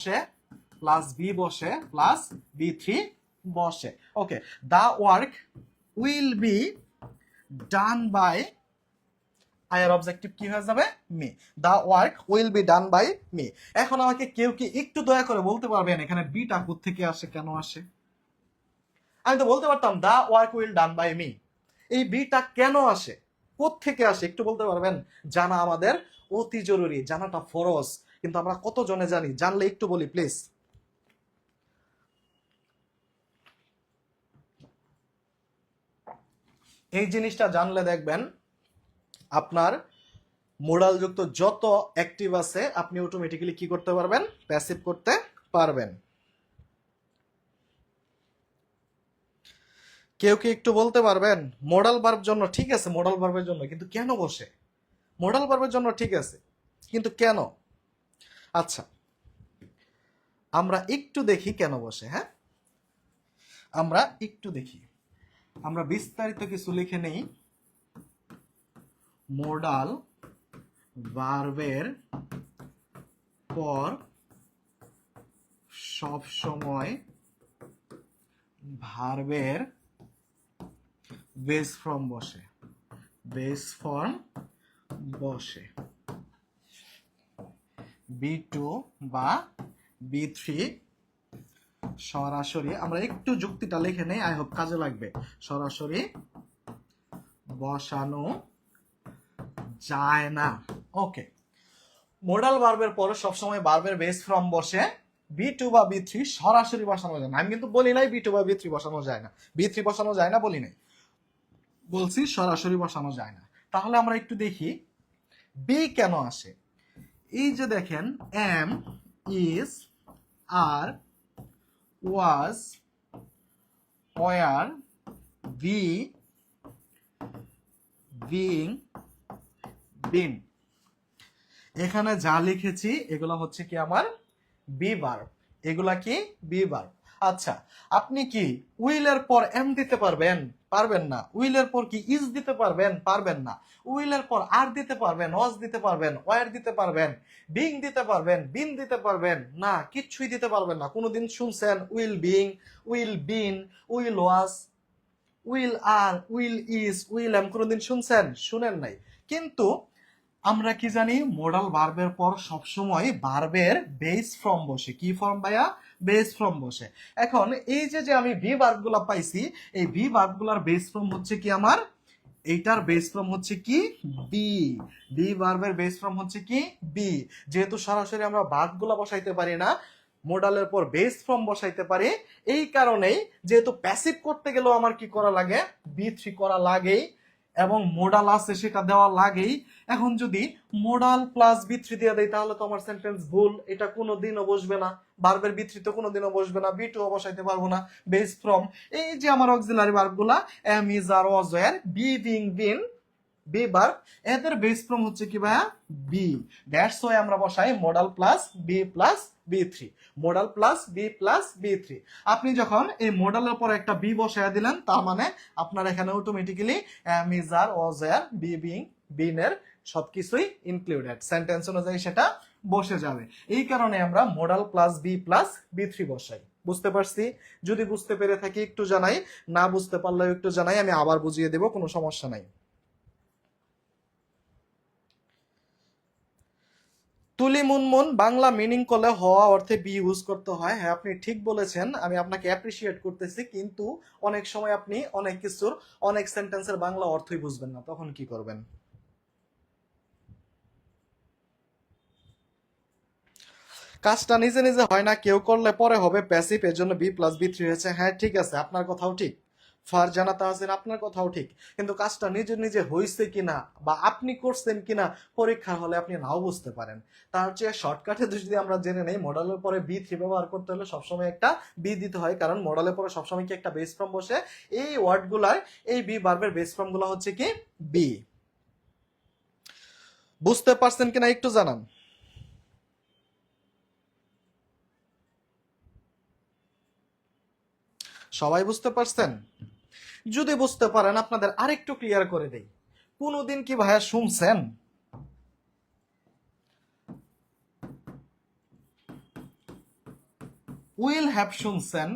বসে plus B বসে plus B three বসে। Okay the work will be done by Iyer objective কি হয়ে যাবে? Me the work will be done by me এখন আমাকে কেউ কি একটু দয়া করে বলতে পারবেন, এখানে বিটা থেকে আসে, কেন আসে? আমি তো বলতে পারতাম the work will done by me এই বিটা কেন আসে? থেকে আসে? একটু বলতে পারবেন? জানা আমাদের অতি জরুরি, জানাটা ফরজ। কিন্তু আমরা কত জনে? জানি জানলে একটু বলি প্লিজ এই জিনিসটা জানলে দেখবেন, আপনার মোডালযুক্ত যত অ্যাক্টিভ আছে, আপনি অটোমেটিক্যালি কি করতে পারবেন? প্যাসিভ করতে পারবেন। কেউ কি একটু বলতে পারবেন? মোডাল বার্ব জন্য ঠিক আছে মোডাল বার্বের জন্য, কিন্তু কেন বসে? মোডাল বার্বের জন্য ঠিক আছে, কিন্তু কেন? আচ্ছা আমরা একটু দেখি কেন বসে হ্যাঁ? আমরা একটু দেখি। আমরা বিস্তারিত কিছু লিখে নেই। মোডাল ভার্বের পর সব সময় ভার্বের বেস ফর্ম বসে। বেস ফর্ম বসে। বি টু বা বি থ্রি সরাসরি, আমরা একটু যুক্তিটা লিখে নেই, আই হোপ কাজে লাগবে। সরাসরি বসানো যায় না। ওকে। মোডাল বার্বের পরে সবসময় বার্বের বেস ফর্ম বসে বি টু বা বি থ্রি সরাসরি বসানো যায় না। আমি কিন্তু বলি নাই বি টু বা বি থ্রি বসানো যায় না। বি থ্রি বসানো যায় না বলি নাই। বলছি সরাসরি বসানো যায় না। তাহলে আমরা একটু দেখি, বি কেন আসে? এই যে দেখেন am is are was were be being been এখানে যা লিখেছি, এগুলো হচ্ছে কি আমার বি বার এগুলা কি? বি বার আচ্ছা আপনি কি উইলের পর এম দিতে পারবেন? পারবেন না। উইলের পর কি ইজ দিতে পারবেন? পারবেন না। উইলের পর আর দিতে পারবেন অজ দিতে পারবেন ওয়ার দিতে পারবেন বিং দিতে পারবেন বিন দিতে পারবেন। না, কিচ্ছুই দিতে পারবেন না। কোনোদিন শুনছেন, will being will been will was will are will is will am কোনোদিন শুনছেন? শুনেন নাই। কিন্তু আমরা কি জানি মোডাল ভার্বের পর সবসময় ভার্বের বেস ফর্ম বসে। কি ফর্ম ভাইয়া? বেস ফর্ম বসে। এখন এই যে যে আমি ভি ভার্বগুলা পাইছি, এই ভি ভার্বগুলার বেস ফর্ম হচ্ছে কি আমার? এইটার বেস ফর্ম হচ্ছে কি? বি বি ভার্বের বেস ফর্ম হচ্ছে কি? বি যেহেতু সরাসরি আমরা ভার্বগুলা বসাইতে পারি না মোডালের পর বেস ফর্ম বসাইতে পারি, এই কারণেই যেহেতু প্যাসিভ করতে গেলেও আমার কি করা লাগে? বি থ্রি করা লাগেই এবং মোডাল আছে সেটা দেওয়া লাগেই। এখন যদি মোডাল প্লাস বি থ্রি দিয়ে দেয় তাহলে তো আমার সেন্টেন্স ভুল। এটা কোনো দিনও বসবে না। বার্বের বি থ্রি তো কোনো দিনও বসবে না। বি টু বসাইতে পারব না। বেস ফ্রম এই যে আমার auxiliary বার্বগুলা am is are was be being been be বার এদের বেস ফর্ম হচ্ছে কি ভাইয়া? বি দ্যাটস ওয়াই আমরা বসাই modal plus be plus V three modal plus be plus V three আপনি যখন এই মডালের পর একটা বি বসায় দিলেন, তার মানে আপনার এখানে অটোমেটিক্যালি মিজার ওয়াজার বি বিং বিনের সবকিছুই ইনক্লুডেড সেন্টেন্স অনুযায়ী সেটা বসে যাবে। এই কারণে আমরা modal plus be plus V three বসাই। বুঝতে পারছি? যদি বুঝতে পেরে থাকি একটু জানাই, না বুঝতে পারলেও একটু জানাই, আমি আবার বুঝিয়ে দেব, কোনো সমস্যা নাই। তুলি মুনমুন, বাংলা মিনিং করলে হওয়া অর্থে বি ইউজ করতে হয়। হ্যাঁ আপনি ঠিক বলেছেন, আমি আপনাকে অ্যাপ্রিসিয়েট করতেছি, কিন্তু অনেক সময় আপনি অনেক কিছুর, অনেক সেন্টেন্সের বাংলা অর্থই বুঝবেন না। তখন কি করবেন? কাজটা নিজে নিজে হয় না, কেউ করলে পরে হবে প্যাসিভ এর জন্য বি প্লাস বি থ্রি হয়েছে। হ্যাঁ ঠিক আছে, আপনার কথাও ঠিক। ফারজানা তাহসিন, আপনার কথাও ঠিক। কিন্তু কাজটা নিজে নিজে হয়েছে কিনা বা আপনি করছেন কিনা পরীক্ষার হলে আপনি নাও বুঝতে পারেন। তার চেয়ে শর্টকাটে যদি আমরা জেনে নেই মডেলের পরে বি থ্রি ব্যবহার করতে হলে সবসময় একটা বি দিতে হয়, কারণ মডেলের পরে সবসময় কি একটা বেস ফর্ম বসে? এই ওয়ার্ডগুলার এই বি বার্বের বেস ফর্মগুলো হচ্ছে কি? বি বুঝতে পারছেন কিনা একটু জানান। সবাই বুঝতে পারছেন? যদি বুঝতে পারেন, আপনাদের আরেকটু ক্লিয়ার করে দেই। কোনোদিন কি ভাইয়া শুনছেন? উইল হ্যাভ শুনছেন?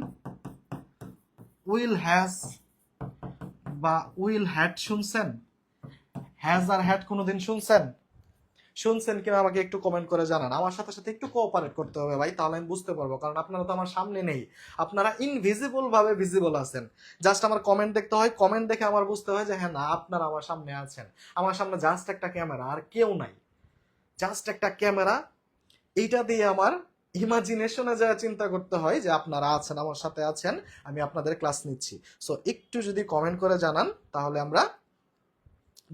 উইল হ্যাজ বা উইল হ্যাড শুনছেন? হ্যাজ আর হ্যাড কোনোদিন শুনছেন? শুনছেন কিনা আমাকে একটু কমেন্ট করে জানান। আমার সাথে সাথে একটু কোঅপারেট করতে হবে ভাই, তাহলে আমি বুঝতে পারব। কারণ আপনারা তো আমার সামনে নেই। আপনারা ইনভিজিবল ভাবে ভিজিবল আছেন। জাস্ট আমার কমেন্ট দেখতে হয় কমেন্ট দেখে আমার বুঝতে হয় যে হ্যাঁ না, আপনারা আমার সামনে আছেন। আমার সামনে জাস্ট একটা ক্যামেরা আর কেউ নাই। জাস্ট একটা ক্যামেরা এইটা দিয়ে আমার ইমাজিনেশনে যা চিন্তা করতে হয় যে, আপনারা আছেন, আমার সাথে আছেন, আমি আপনাদের ক্লাস নিচ্ছি। সো একটু যদি কমেন্ট করে জানান, তাহলে আমরা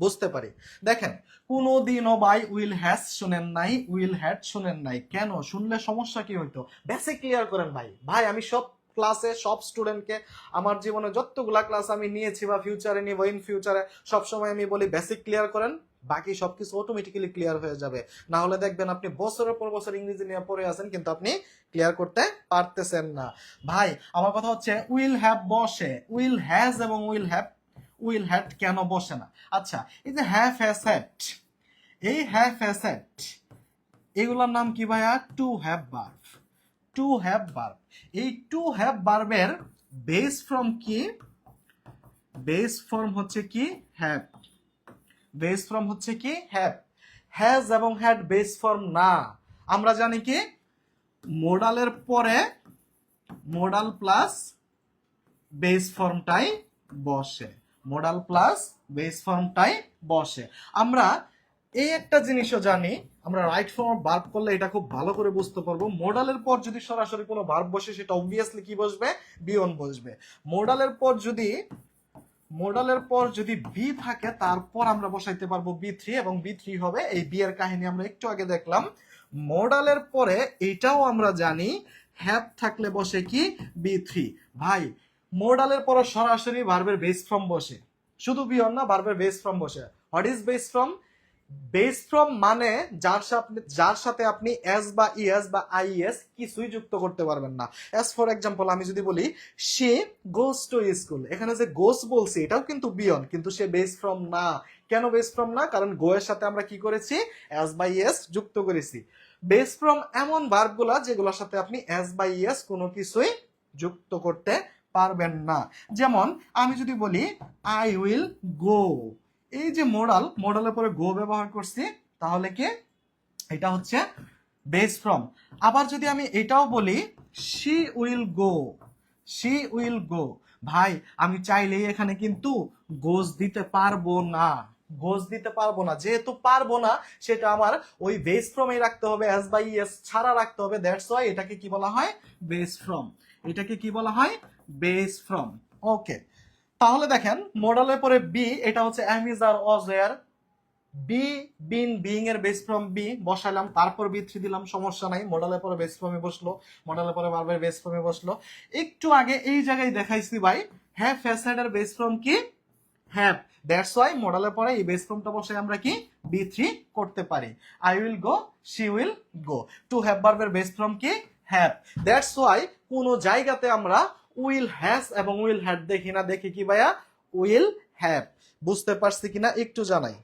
বুঝতে পারি। দেখেন, কোনোদিনও ভাই উইল হ্যাজ শুনেন নাই, উইল হ্যাড শুনেন নাই। কেন? শুনলে সমস্যা কি হইতো? বেসিক ক্লিয়ার করেন ভাই। ভাই, আমি সব ক্লাসে সব স্টুডেন্টকে আমার জীবনে যতগুলা ক্লাস আমি নিয়েছি বা ফিউচারে নিব ইন ফিউচারে সবসময় আমি বলি বেসিক ক্লিয়ার করেন, বাকি সবকিছু অটোমেটিক্যালি ক্লিয়ার হয়ে যাবে। না হলে দেখবেন আপনি বছরের পর বছর ইংরেজি নিয়ে পড়ে আছেন, কিন্তু আপনি ক্লিয়ার করতে পারতেছেন না। ভাই, আমার কথা হচ্ছে, উইল হ্যাভ বসে, উইল হ্যাজ এবং উইল হ্যাভ উইল হ্যাড কেন বসে না? আচ্ছা এই যে হ্যাভ হ্যাসেট এই হ্যাভ হ্যাসেট এগুলোর নাম কি ভাইয়া? To have verb. To have verb. এই টু হ্যাভ বার্বের বেস ফর্ম কি? বেস ফর্ম হচ্ছে কি? হ্যাভ বেস ফর্ম হচ্ছে কি? হ্যাভ হ্যাজ এবং হ্যাড বেস ফর্ম না। আমরা জানি কি? মোডালের পরে মোডাল প্লাস বেস ফর্মটাই বসে। মোডাল প্লাস বেস ফর্মটাই বসে। আমরা এই একটা জিনিসও জানি, আমরা রাইট ফর্ম বার্ব করলে এটা খুব ভালো করে বুঝতে পারব। মোডালের পর যদি সরাসরি কোনো ভার্ব বসে, সেটা অবভিয়াসলি কি বসবে? বিয়ন বসবে। মোডালের পর যদি মোডালের পর যদি বি থাকে, তারপর আমরা বসাইতে পারব বি থ্রি এবং বি থ্রি হবে। এই বি এর কাহিনী আমরা একটু আগে দেখলাম। মোডালের পরে এটাও আমরা জানি হ্যাভ থাকলে বসে কি? বি থ্রি ভাই মোডালের পর সরাসরি ভার্বের বেস ফর্ম বসে। শুধু বিয়ন না ভার্বের বেস ফর্ম বসে। What is base form base form মানে যার সাথে যার সাথে আপনি এস বা ইএস বা আইএস কিছুই যুক্ত করতে পারবেন না। এস ফর এক্সাম্পল আমি যদি বলি, সে গোস টু স্কুল এখানে যে গোস বলছি, এটাও কিন্তু বিয়ন কিন্তু সে বেস ফ্রম না। কেন বেস ফ্রম না? কারণ গো এর সাথে আমরা কি করেছি? এস বাই এস যুক্ত করেছি। বেস ফ্রম এমন ভার্বগুলা যেগুলোর সাথে আপনি এস বাই এস কোনো কিছুই যুক্ত করতে পারবেন না। যেমন আমি যদি বলি আই উইল গো এই যে মোডাল মোডালের পরে গো ব্যবহার করছি, তাহলে কি? এটা হচ্ছে বেস ফ্রম আবার যদি আমি এটাও বলি she will go she will go ভাই, আমি চাইলেই এখানে কিন্তু গোজ দিতে পারব না। গোজ দিতে পারব না। যেহেতু পারব না, সেটা আমার ওই বেস ফ্রমে রাখতে হবে এস বাই এস ছাড়া রাখতে হবে। দ্যাটস ওয়াই এটাকে কি বলা হয়? বেস ফ্রম এটাকে কি বলা হয়? বেস ফ্রম ওকে তাহলে দেখেন মডেলের পরে বি এটা হচ্ছে অ্যামিজ আর অজয়ার বি বিন বিং এর বেস ফ্রম বি বসাইলাম, তারপর বি থ্রি দিলাম, সমস্যা নাই মডেলের পরে বেস ফ্রমে বসল মডেলের পরে বারবার বেস ফ্রমে বসল। একটু আগে এই জায়গায় দেখাইছি ভাই হ্যাভ ফ্যাসাইডের বেস ফ্রম কি? হ্যাভ দ্যাটস ওয়াই মডেলের পরে এই বেস ফর্মটা বসে আমরা কি? বি থ্রি করতে পারি। I will go she will go to have বার্বের base form কি? হ্যাভ দ্যাটস ওয়াই কোনো জায়গাতে আমরা উইল হ্যাজ এবং উইল হ্যাড দেখি না, দেখি কি ভাইয়া? উইল হ্যাভ বুঝতে পারছি কিনা? একটু জানাই।